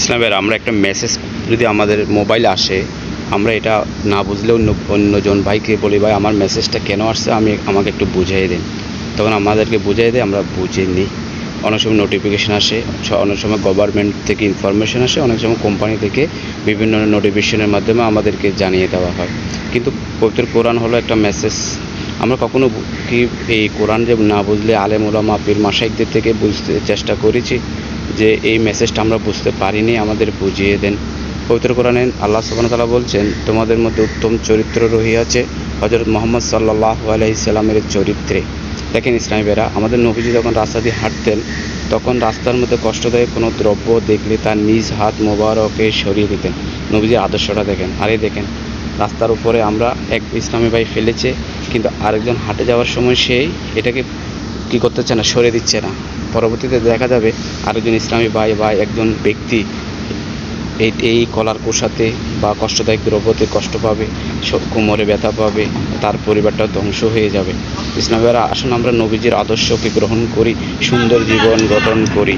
ইসলামের আমরা একটা মেসেজ যদি আমাদের মোবাইল আসে, আমরা এটা না বুঝলে অন্য অন্যজন ভাইকে বলি, ভাই, আমার মেসেজটা কেন আসছে? আমি আমাকে একটু বুঝিয়ে দিন। তখন আমাদেরকে বুঝিয়ে দেয়, আমরা বুঝে নিই। অনেক সময় নোটিফিকেশান আসে অনেক সময় গভর্নমেন্ট থেকে ইনফরমেশন আসে, অনেক সময় কোম্পানি থেকে বিভিন্ন নোটিফিকেশনের মাধ্যমে আমাদেরকে জানিয়ে দেওয়া হয়। কিন্তু পবিত্র কোরআন হলো একটা মেসেজ আমরা কখনো কি এই কোরআন যে না বুঝলে আলেম ওলামা পীর মাসাইকদের থেকে বুঝতে চেষ্টা করেছি? যে এই মেসেজটা আমরা বুঝতে পারিনি, আমাদের বুঝিয়ে দেন। পবিত্র কোরআনে আল্লাহ সুবহানাহু ওয়া তাআলা বলছেন, তোমাদের মধ্যে উত্তম চরিত্র রহিয়াছে হজরত মোহাম্মদ সাল্লাহ আলাইসাল্লামের চরিত্রে। দেখেন ইসলামী বেরা আমাদের নবীজি যখন রাস্তা দিয়ে হাঁটতেন, তখন রাস্তার মধ্যে কষ্টদায়ক কোনো দ্রব্য দেখলে তার নিজ হাত মোবারকে সরিয়ে দিতেন। নবীজির আদর্শটা দেখেন, আরে দেখেন, রাস্তার উপরে আমরা এক ইসলামী ভাই ফেলেছে, কিন্তু আরেকজন হাঁটে যাওয়ার সময় সেই এটাকে কী করতেছে না, সরে দিচ্ছে না। পরবর্তীতে দেখা যাবে আরেকজন ইসলামী ভাই বা একজন ব্যক্তি এই এই কলার কোষাতে বা কষ্টদায়ক দ্রব্যতে কষ্ট পাবে কোমরে ব্যথা পাবে, তার পরিবারটা ধ্বংস হয়ে যাবে। ইসলামেরা আসুন আমরা নবীজির আদর্শকে গ্রহণ করি, সুন্দর জীবন গঠন করি।